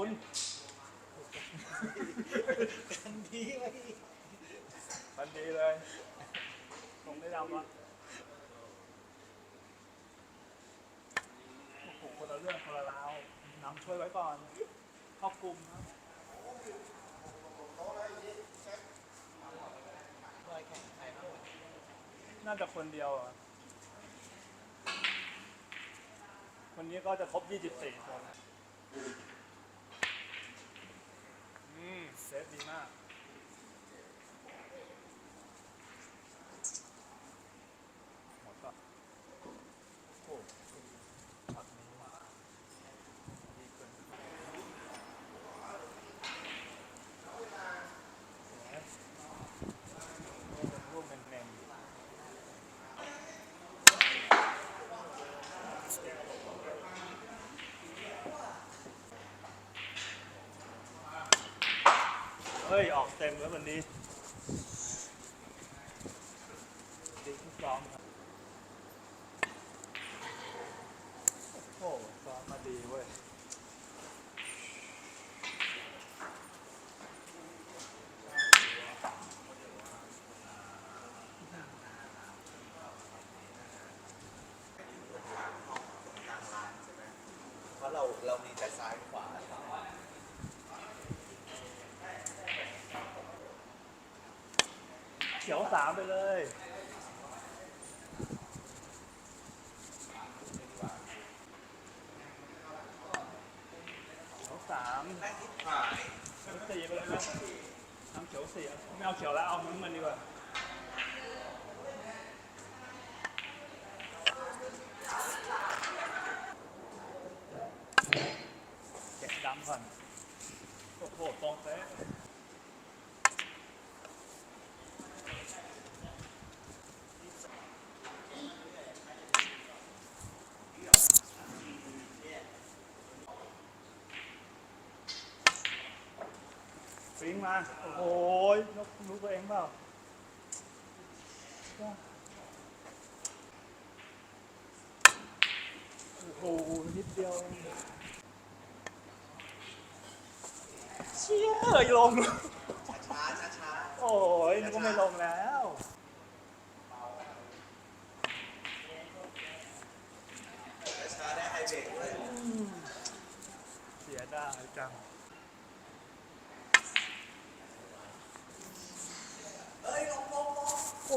คุณกันดีไว้มันดีเลยผมได้ดำวะโอ้โหคนละเรื่องคนละราวน้ำช่วยไว้ก่อนเข้ากลุ่มครับครบ้างวะน่าจะคนเดียวอะคนนี้ก็จะครบ 24คนอืมเซฟดีมาก หมดก็โอ้ช็อตนี้มาดีเกินสวยรูปเน้นๆ เฮ้ย ออกเต็มแล้ววันนี้ดีทุกซ้อมครับ โอ้ซ้อมมาดีเว้ยเพราะเราเรามีแต่ซ้ายขวา เขียวสามไปเลยเขียวสามเขียวสี่ไปเลยนะน้ำเขียวสี่ไม่เอาเขียวแล้วเอาน้ำเงินดีกว่าเก็บดำก่อนโอ้โหตรงเป๊ะ ฟิงมา โอ้โหยกรู้ตัวเองเปล่าโอ้โหนิดเดียวเองเชี่ยลง ช้าช้าช้าโอ้ยนึกว่าไม่ลงแล้ว ช้าได้ไฮเบรกด้วย เสียดายจัง เ